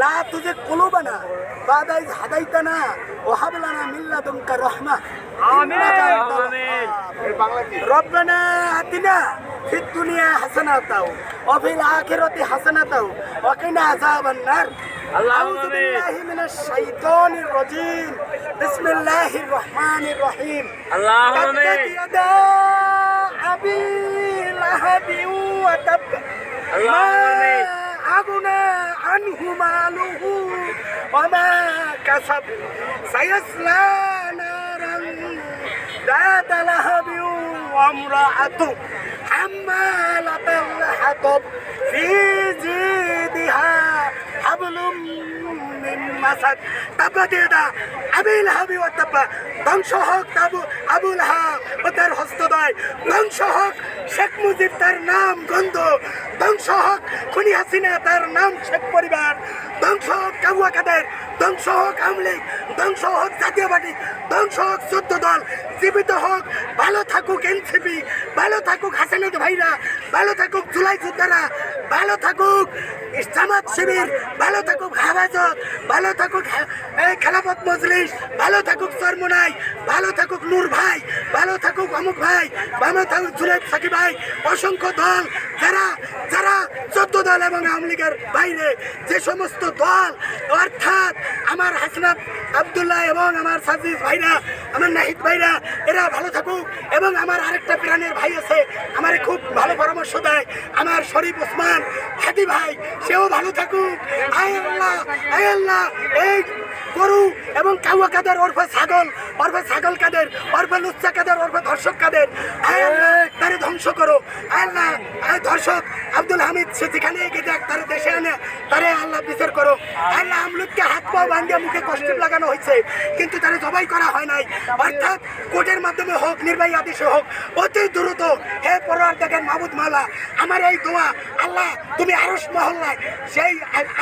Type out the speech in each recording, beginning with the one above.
লা তুজে কুলুবানা বাদা ইজ হাদাইতানা ওয়া হাব লানা মিন লাদুনকা রাহমা আমিন, আমিন। রব্বানা আতিনা ফিদ দুনিয়া হাসানাতাও ওয়া ফিল আখিরাতি হাসানাতাও ওয়া কিনা আযাবান নার আল্লাহুম্মা আউযু আমিন। বিল্লাহি মিনাশ শাইতানির রাজীম বিসমিল্লাহির রহমানির রহিম আল্লাহুম্মা تبت আমিন। يدا أبي لهب وتب اللهم آمين. ما أغنى عنه ماله وما كسب سيصلى نارا ذات لهب وامرأته حمالة الحطب في جيدها حبل من مسد تبت يدا أبي لهب وتب ধ্বংস হোক তাবু আবুল হাব ও তার হস্তদয়, ধ্বংস হোক। শেখ মুজিব তার নাম গন্ধ। ধ্বংস হোক। খুনি হাসিনা তার নাম শেখ পরিবার। ধ্বংস হোক কাবুয়া কাদের ধ্বংস হোক আমলিগ ধ্বংস হোক জাতীয় পার্টি। ধ্বংস হোক চোদ্দ দল। জীবিত হোক। ভালো থাকুক এনসিপি। ভালো থাকুক হাসানের ভাইরা। ভালো থাকুক জুলাই যোদ্ধারা। ভালো থাকুক জামাত শিবির। ভালো থাকুক হেফাজত। ভালো থাকুক খেলাফত মজলিস। ভালো থাকুক চরমোনাই। ভালো থাকুক নূর ভাই। ভালো থাকুক অমুক ভাই ভালো থাকুক জুলেব সাকি ভাই। অসংখ্য দল, যারা যারা চোদ্দ দল এবং আওয়ামী লীগের বাইরে, যে সমস্ত দল, অর্থাৎ আমার হাসনাত আবদুল্লাহ এবং আমার সাজিদ ভাইরা, আমার নাহিদ ভাইরা, এরা ভালো থাকুক। এবং আমার আরেকটা প্রাণের ভাই আছে, আমার খুব ভালো পরামর্শ দেয়, আমার শরীফ ওসমান হাদি ভাই, সেও ভালো থাকুক। আয় আল্লাহ আয় আল্লাহ, এই গরু এবং কাউয়া কাদের ওরফে ছাগল ওরফে ছাগল কাদের ওরফে লুচ্চা কাদের ওরফে ধর্ষক কাদের। তারে ধ্বংস করো। আল্লাহ ধর্ষক। আব্দুল হামিদ সে যেখানে এগিয়ে দেখ, তারে দেশে আনে, তারে আল্লাহ বিচার করো। আল্লাহ, আমলুককে হাত পা বান্ধিয়া মুখে কষ্ট লাগানো হয়েছে কিন্তু তারে জবাই করা হয় নাই। অর্থাৎ কোর্টের মাধ্যমে হোক, নির্বাহী আদেশে হোক, অতি দ্রুত, হে পরার দেখেন মাহমুদ মালা আমার এই দোয়া, আল্লাহ, তুমি আরস মহল্লায়, সেই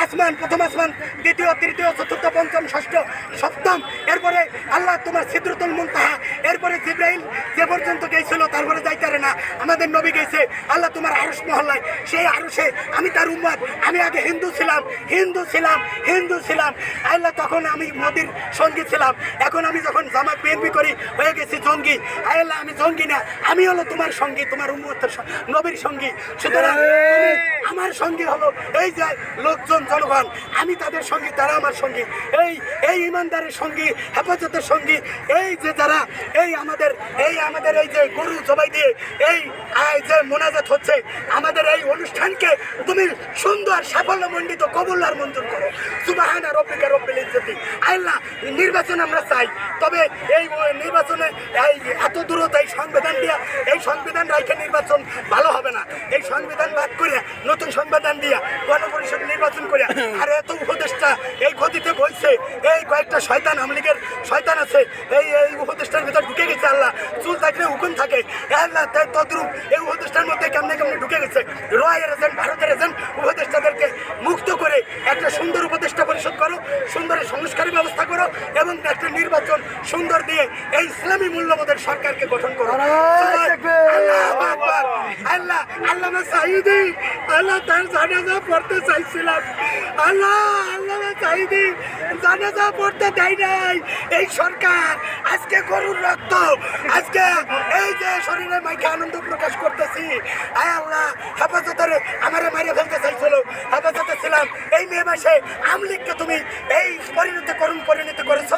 আসমান, প্রথম আসমান, দ্বিতীয়, তৃতীয়, চতুর্থ, পঞ্চম ষষ্ঠ, সপ্তম। এরপরে আল্লাহ তোমার সিদ্রতুল মুনতাহা। এরপরে জিব্রাইল যে পর্যন্ত গেছিল, তারপরে যাইতারে না। আমাদের নবী গেছে, আল্লাহ তোমার আরস মহল্লায়। সেই আরসে আমি তার উম্মাদ আমি আগে হিন্দু ছিলাম হিন্দু ছিলাম হিন্দু ছিলাম। আল্লাহ তখন আমি মোদির সঙ্গী ছিলাম। এখন আমি যখন জামাত বিএনপি করি, হয়ে গেছি জঙ্গি। আল্লাহ, আমি জঙ্গি না। আমি হলো তোমার সঙ্গী, তোমার উম্মতের নবীর সঙ্গী। সুতরাং আমার সঙ্গী হলো এই যে লোকজন, জনগণ। আমি তাদের সঙ্গী, তারা আমার সঙ্গী। এই এই এই ইমানদারের সঙ্গে, হেফাজতের সঙ্গে, এই যে যারা, এই আমাদের এই আমাদের এই যে গরু জবাই দিয়ে, এই যে মোনাজাত হচ্ছে আমাদের এই অনুষ্ঠানকে তুমি সুন্দর, সাফল্যমণ্ডিত কবুল আর মঞ্জুর করো। সুবাহানা রব্বিকা রব্বিল ইজ্জতি। আল্লাহ নির্বাচন আমরা চাই। তবে এই নির্বাচনে এই এত দূরত এই সংবিধান দিয়া, এই সংবিধান রাখে নির্বাচন ভালো হবে না। এই সংবিধান বাদ করিয়া, নতুন সংবিধান দিয়া গণপরিষদ নির্বাচন করিয়া, আর এত উপদেষ্টা এই গতিতে বলছে এই কয়েকটা শয়তান আমলিগের শয়তান আছে। এই এই উপদেষ্টার ভিতর ঢুকে গেছে আল্লাহ চুল থাকলে হুকুম থাকে। তাই তদ্রুপ এই উপদেষ্টার মধ্যে কেমনে কেমনে ঢুকে গেছে? রয়ের এজেন্ট ভারতের এজেন্ট উপদেষ্টাদেরকে মুক্ত করে একটা সুন্দর উপদেষ্টা পরিষদ করো সুন্দর সংস্কারের ব্যবস্থা করো এবং একটা নির্বাচন সুন্দর দিয়ে এই ইসলামী মূল্যবোধের সরকারকে গঠন করো। আল্লাহ আল্লাহ সাইদি আল্লাহ তার জানাজা পড়তে চাইছিলাম। আল্লাহ। আল্লাহ জানাজা পড়তে দেয় নাই। এই সরকার আজকে গরুর রক্ত। আজকে এই যে শরীরে মাইকে আনন্দ প্রকাশ করতেছি, আয় আল্লাহ, হেফাজতের আমারে মারিয়ে ফেলতে চাইছিল, হেফাজতে ছিলাম। এই মে মাসে আমলিগকে তুমি এই পরিণতি করুন, পরিণতি করেছ।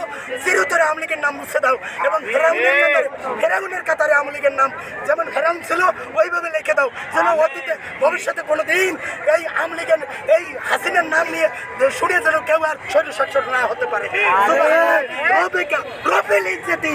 আমলিগের নাম মুছে দাও এবং ফেরাউনের কাতারে ফেরাউনের কাতারে নাম যেমন ফেরাউন ছিল ওইভাবে লিখে দাও যেন অতীতে ভবিষ্যতে কোনো দিন এই আমলিকের এই হাসিনের নাম নিয়ে শুনে যেন কেউ আর শরীর সচ্ছল না হতে পারে। রবিকা রফিল ইজ্জতি।